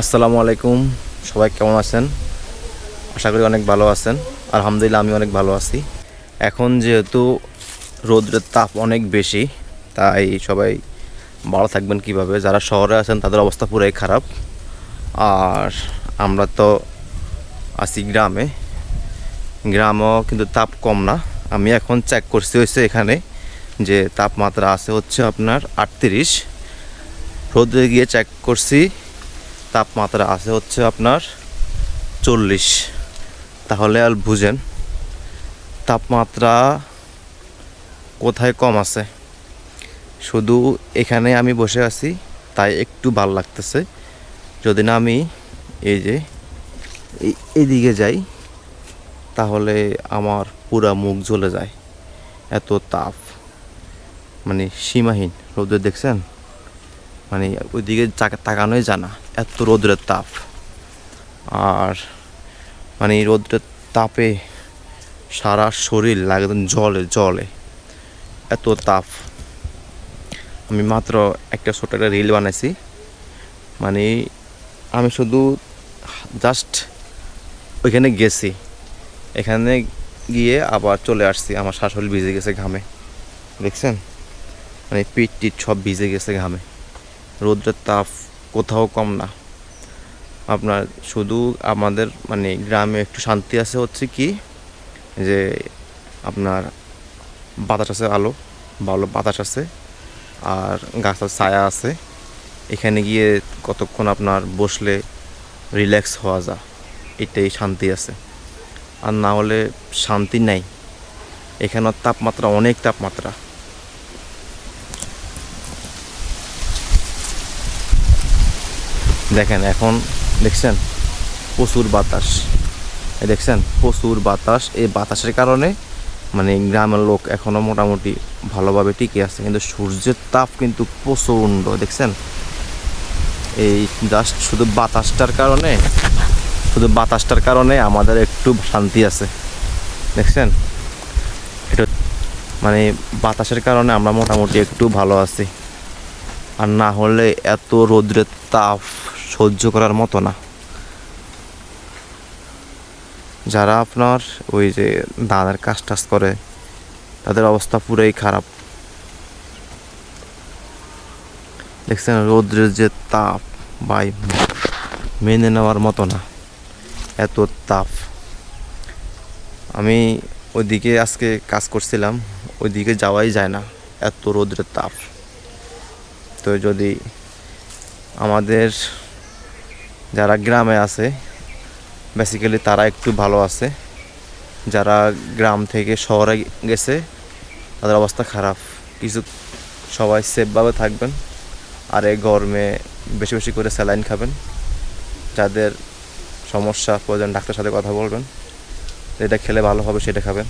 আসসালামু আলাইকুম। সবাই কেমন আছেন? আশা করি অনেক ভালো আছেন। আলহামদুলিল্লাহ, আমি অনেক ভালো আছি। এখন যেহেতু রোদ্রের তাপ অনেক বেশি, তাই সবাই ভালো থাকবেন কীভাবে? যারা শহরে আছেন, তাদের অবস্থা পুরাই খারাপ। আর আমরা তো আছি গ্রামে। গ্রামও কিন্তু তাপ কম না। আমি এখন চেক করছি হয়েছে এখানে যে তাপমাত্রা আছে হচ্ছে আপনার আটত্রিশ। রোদে গিয়ে চেক করছি তাপমাত্রা আছে হচ্ছে আপনার চল্লিশ। তাহলে আর বুঝেন, তাপমাত্রা কোথায় কম আছে? শুধু এখানে আমি বসে আছি, তাই একটু ভালো লাগতেছে। যদি না আমি এই যে, এই, এইদিকে যাই, তাহলে আমার পুরা মুখ জ্বলে যায়। এত তাপ। মানে সীমাহীন, রোদে দেখছেন? মানে ওইদিকে তাকা- তাকানোই জানা এত রোদ্রের তাপ। আর মানে এই রোদ্রের তাপে সারা শরীর লাগে জলে জলে। এত তাপ। আমি মাত্র একটা ছোট একটা রিল বানাইছি। মানে আমি শুধু জাস্ট ওইখানে গেছি। এখানে গিয়ে আবার চলে আসছি। আমার শাশুড়ি ভিজে গেছে ঘামে। দেখছেন? মানে পিঠ টিট সব ভিজে গেছে ঘামে। রৌদ্রের তাপ কোথাও কম না। আপনার শুধু আমাদের মানে গ্রামে একটু শান্তি আছে হচ্ছে কি, যে আপনার বাতাস আছে আলো, ভালো বাতাস আছে, আর গাছের ছায়া আছে। এখানে গিয়ে কতক্ষণ আপনার বসলে রিল্যাক্স হওয়া যায় এটাই শান্তি আছে। আর না হলে শান্তি নাই। এখানের তাপমাত্রা অনেক তাপমাত্রা। দেখেন, এখন দেখছেন? প্রচুর বাতাস। দেখছেন? প্রচুর বাতাস। এই বাতাসের কারণে মানে গ্রামের লোক এখনও মোটামুটি ভালোভাবে টিকে আছে। কিন্তু সূর্যের তাপ কিন্তু প্রচণ্ড, দেখছেন? এই জাস্ট শুধু বাতাসটার কারণে, শুধু বাতাসটার কারণে আমাদের একটু শান্তি আছে। দেখছেন? এটা মানে বাতাসের কারণে আমরা মোটামুটি একটু ভালো আছি। আর না হলে এত রৌদ্রের তাপ সহ্য করার মতো না। যারা আপনার ওই যে ধানের কাজ টাজ করে, তাদের অবস্থা পুরাই খারাপ। দেখছেন, রৌদ্রের যে তাপ বাই মেনে নেওয়ার মতো না। এত তাপ। আমি ওইদিকে আজকে কাজ করছিলাম, ওইদিকে যাওয়াই যায় না, এত রৌদ্রের তাপ। তো যদি আমাদের যারা গ্রামে আছে বেসিক্যালি তারা একটু ভালো আছে। যারা গ্রাম থেকে শহরে গেছে, তাদের অবস্থা খারাপ। কিছু, সবাই সেফভাবে থাকবেন, আর এই গরমে বেশি বেশি করে স্যালাইন খাবেন। যাদের সমস্যা, প্রয়োজন, ডাক্তারের সাথে কথা বলবেন। যেটা খেলে ভালো হবে, সেটা খাবেন।